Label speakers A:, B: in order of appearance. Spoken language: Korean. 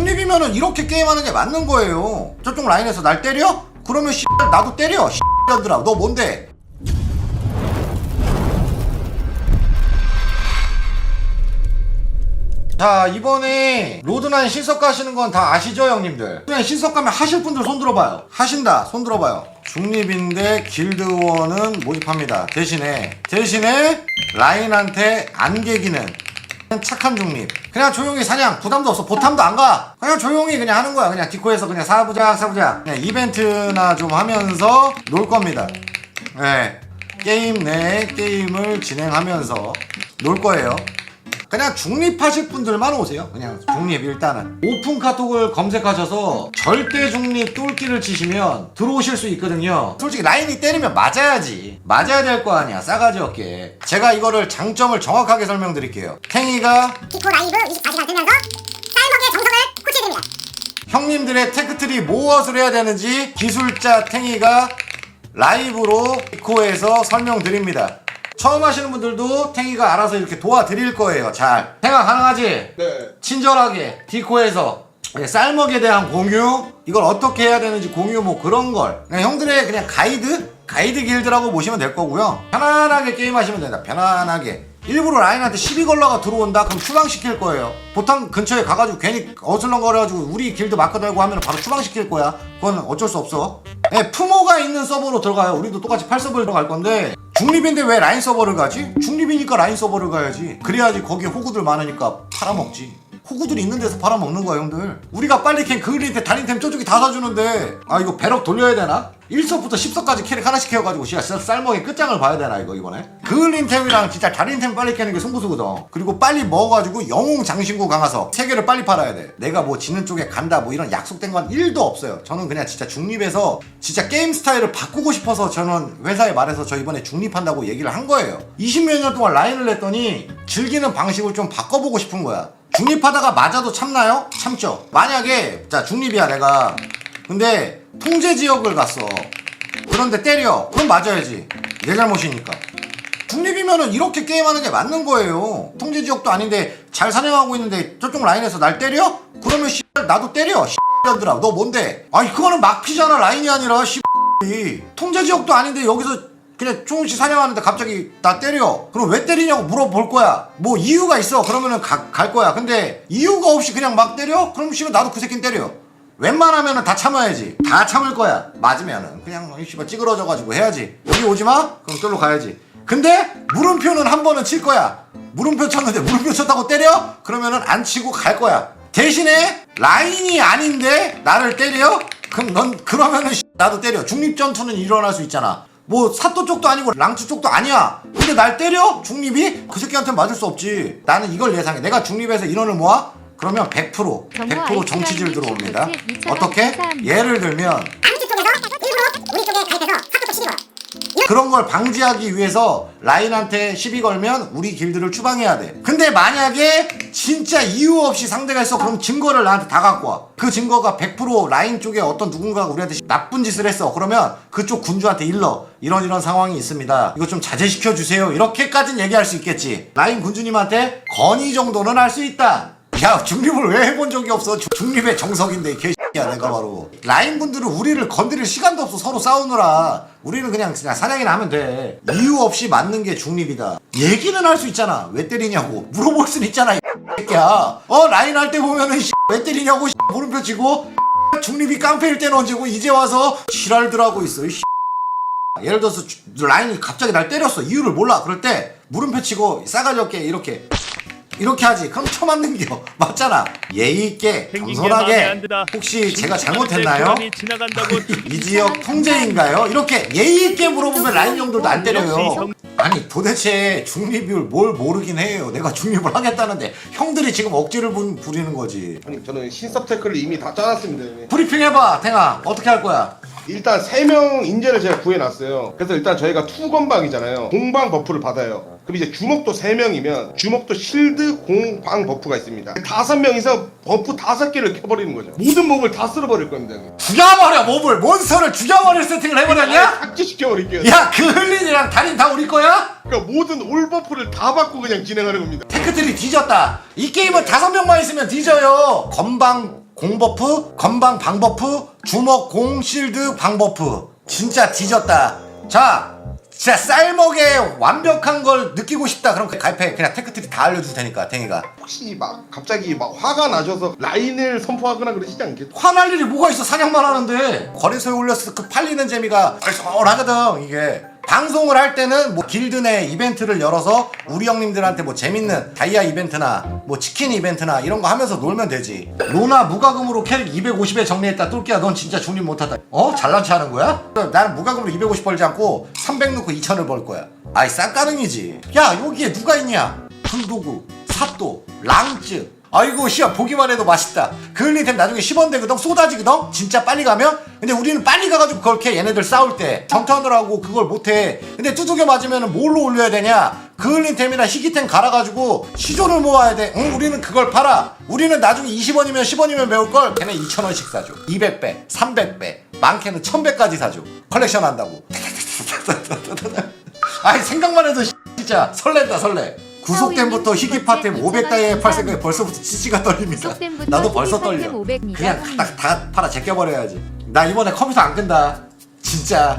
A: 중립이면은 이렇게 게임하는 게 맞는 거예요. 저쪽 라인에서 날 때려? 그러면 씨 나도 때려. 씨들아 너 뭔데? 자 이번에 로드나인 신석 가시는 건 다 아시죠 형님들? 그냥 신석 가면 하실 분들 손 들어봐요. 하신다 손 들어봐요. 중립인데 길드원은 모집합니다. 대신에 대신에 라인한테 안 개기는 착한 중립. 그냥 조용히 사냥 부담도 없어 보탐도 안 가. 그냥 조용히 그냥 하는 거야. 그냥 디코에서 그냥 사부작 사부작. 그냥 이벤트나 좀 하면서 놀 겁니다. 네. 게임 내 게임을 진행하면서 놀 거예요. 그냥 중립하실 분들만 오세요. 그냥 중립 일단은 오픈 카톡을 검색하셔서 절대 중립 똘끼를 치시면 들어오실 수 있거든요. 솔직히 라인이 때리면 맞아야지. 맞아야 될 거 아니야. 싸가지 없게. 제가 이거를 장점을 정확하게 설명드릴게요. 탱이가
B: 디코 라이브 24시간 들면서 쌀먹의 정석을 코치해 드립니다.
A: 형님들의 테크트리 무엇을 해야 되는지 기술자 탱이가 라이브로 디코에서 설명드립니다. 처음 하시는 분들도 탱이가 알아서 이렇게 도와드릴 거예요. 잘. 탱아 가능하지?
C: 네.
A: 친절하게 디코에서 예, 쌀먹에 대한 공유? 이걸 어떻게 해야 되는지 공유 뭐 그런 걸. 그냥 형들의 그냥 가이드? 가이드 길드라고 보시면 될 거고요. 편안하게 게임하시면 됩니다. 편안하게. 일부러 라인한테 시비 걸러가 들어온다? 그럼 추방시킬 거예요. 보통 근처에 가가지고 괜히 어슬렁거려가지고 우리 길드 마크 달고 하면 바로 추방시킬 거야. 그건 어쩔 수 없어. 예, 품어가 있는 서버로 들어가요. 우리도 똑같이 8서버로 들어갈 건데 중립인데 왜 라인 서버를 가지? 중립이니까 라인 서버를 가야지 그래야지 거기에 호구들 많으니까 팔아먹지 호구들이 있는 데서 팔아먹는 거야 형들. 우리가 빨리 캔 그을린템 달인템 저쪽이 다 사주는데. 아 이거 배럭 돌려야 되나? 1서부터 10서까지 캐릭 하나씩 해가지고 진짜 쌀먹의 끝장을 봐야 되나 이거 이번에? 그을린템이랑 진짜 달인템 빨리 캐는 게 승부수거든. 그리고 빨리 먹어가지고 영웅 장신구 강화석 세 개를 빨리 팔아야 돼. 내가 뭐 지는 쪽에 간다 뭐 이런 약속된 건 1도 없어요. 저는 그냥 진짜 중립에서 진짜 게임 스타일을 바꾸고 싶어서 저는 회사에 말해서 저 이번에 중립한다고 얘기를 한 거예요. 20몇 년 동안 라인을 냈더니 즐기는 방식을 좀 바꿔보고 싶은 거야 중립하다가 맞아도 참나요? 참죠. 만약에 자 중립이야 내가. 근데 통제 지역을 갔어. 그런데 때려. 그럼 맞아야지. 내 잘못이니까. 중립이면은 이렇게 게임하는 게 맞는 거예요. 통제 지역도 아닌데 잘 사냥하고 있는데 저쪽 라인에서 날 때려? 그러면 씨 나도 때려. 씨들아 너 뭔데? 아니 그거는 막피잖아 라인이 아니라 씨. 통제 지역도 아닌데 여기서 그냥 조금씩 사냥하는데 갑자기 나 때려. 그럼 왜 때리냐고 물어볼 거야. 뭐 이유가 있어. 그러면은 가- 갈 거야. 근데 이유가 없이 그냥 막 때려? 그럼 씨발 나도 그 새끼는 때려. 웬만하면은 다 참아야지. 다 참을 거야. 맞으면은 그냥 이 씨발 찌그러져가지고 해야지. 여기 오지 마? 그럼 쫄로 가야지. 근데 물음표는 한 번은 칠 거야. 물음표 쳤는데 물음표 쳤다고 때려? 그러면은 안 치고 갈 거야. 대신에 라인이 아닌데 나를 때려? 그럼 넌 그러면은 씨, 나도 때려. 중립 전투는 일어날 수 있잖아. 뭐 사또 쪽도 아니고 랑추 쪽도 아니야. 근데 날 때려? 중립이? 그 새끼한테 맞을 수 없지. 나는 이걸 예상해. 내가 중립에서 인원을 모아? 그러면 100% 100% 정치질 들어옵니다. 어떻게? 예를 들면
B: 아무튼 쪽에서 일부러 우리 쪽에 가입해서 사또쪽 시비 걸어.
A: 그런 걸 방지하기 위해서 라인한테 시비 걸면 우리 길드를 추방해야 돼. 근데 만약에 진짜 이유 없이 상대가 있어 그럼 증거를 나한테 다 갖고 와. 그 증거가 100% 라인 쪽에 어떤 누군가가 우리한테 나쁜 짓을 했어. 그러면 그쪽 군주한테 일러. 이런 이런 상황이 있습니다. 이거 좀 자제시켜 주세요. 이렇게까지는 얘기할 수 있겠지. 라인 군주님한테 건의 정도는 할 수 있다. 야 중립을 왜 해본 적이 없어 주- 중립의 정석인데 이 개X 야 내가 바로 라인 분들은 우리를 건드릴 시간도 없어. 서로 싸우느라. 우리는 그냥 그냥 사냥이나 하면 돼. 이유 없이 맞는 게 중립이다. 얘기는 할 수 있잖아. 왜 때리냐고. 물어볼 수는 있잖아 이 새끼야. 어 라인 할 때 보면은 씨, 왜 때리냐고 씨, 물음표 치고. 중립이 깡패일 때는 언제고 이제 와서 지랄들 하고 있어 이 씨. 예를 들어서 주- 라인이 갑자기 날 때렸어. 이유를 몰라. 그럴 때 물음표 치고 싸가지 없게 이렇게 이렇게 하지 그럼 쳐맞는 겨 맞잖아 예의 있게 겸손하게. 혹시 제가 잘못했나요?
D: 이
A: 지역 통제인가요? 이렇게 예의 있게 물어보면 라인 형들도 안 때려요
D: 형-
A: 아니 도대체 중립을 뭘 모르긴 해요 내가 중립을 하겠다는데 형들이 지금 억지를 부, 부리는 거지
C: 아니 저는 신섭 태클을 이미 다 짜놨습니다. 형님.
A: 브리핑 해봐 탱아 어떻게 할 거야?
C: 일단 세명 인재를 제가 구해놨어요. 그래서 일단 저희가 투건방이잖아요. 공방 버프를 받아요. 그럼 이제 주먹도 세 명이면 주먹도 실드 공방 버프가 있습니다. 다섯 명이서 버프 다섯 개를 켜버리는 거죠. 모든 몹을 다 쓸어버릴 겁니다. 형님.
A: 죽여버려 몹을 몬스터를 죽여버릴 세팅을 해버렸냐?
C: 삭제시켜버릴게요.
A: 야 그 흘린이랑 달인 다 우리 거야?
C: 그러니까 모든 올 버프를 다 받고 그냥 진행하는 겁니다.
A: 테크들이 뒤졌다. 이 게임은 다섯 명만 있으면 뒤져요. 건방 공버프 건방 방버프 주먹 공 실드 방버프. 진짜 뒤졌다. 자 진짜 쌀먹에 완벽한 걸 느끼고 싶다. 그럼 가입해 그냥 테크트리 다 알려줄 테니까 탱이가.
C: 혹시 막 갑자기 막 화가 나셔서 라인을 선포하거나 그러시지 않겠죠?
A: 화날 일이 뭐가 있어? 사냥만 하는데. 거래소에 올렸을 때그 팔리는 재미가 얼얼하거든 이게 방송을 할 때는 뭐 길드 내 이벤트를 열어서 우리 형님들한테 뭐 재밌는 다이아 이벤트나 뭐 치킨 이벤트나 이런 거 하면서 놀면 되지. 로나 무과금으로 캐릭 250에 정리했다. 똘끼야 넌 진짜 중립 못하다. 어? 잘난 체 하는 거야? 나는 무과금으로 250 벌지 않고 300 넣고 2000을 벌 거야. 아이 쌍가능이지. 야 여기에 누가 있냐? 흥도구 사또 랑쯔 아이고 씨야 보기만 해도 맛있다. 그을린템 나중에 10원 되거든 쏟아지거든? 진짜 빨리 가면? 근데 우리는 빨리 가가지고 캐 얘네들 싸울 때 하고 그걸 못해. 근데 두들겨 맞으면 뭘로 올려야 되냐? 그을린템이나 희귀템 갈아가지고 시조를 모아야 돼. 응, 우리는 그걸 팔아. 우리는 나중에 20원이면 10원이면 매울 걸. 걔네 2,000원씩 사줘. 200배 300배 많게는 1000배까지 사줘. 컬렉션 한다고. 아니 생각만 해도 진짜 설렌다 설레 구속템부터 희귀파템 500다이에 팔 생각에 벌써부터 치치가 떨립니다. 나도 벌써 떨려.
D: 500 입니다.
A: 그냥 딱 다 팔아 제껴버려야지. 나 이번에 컴퓨터 안 끈다. 진짜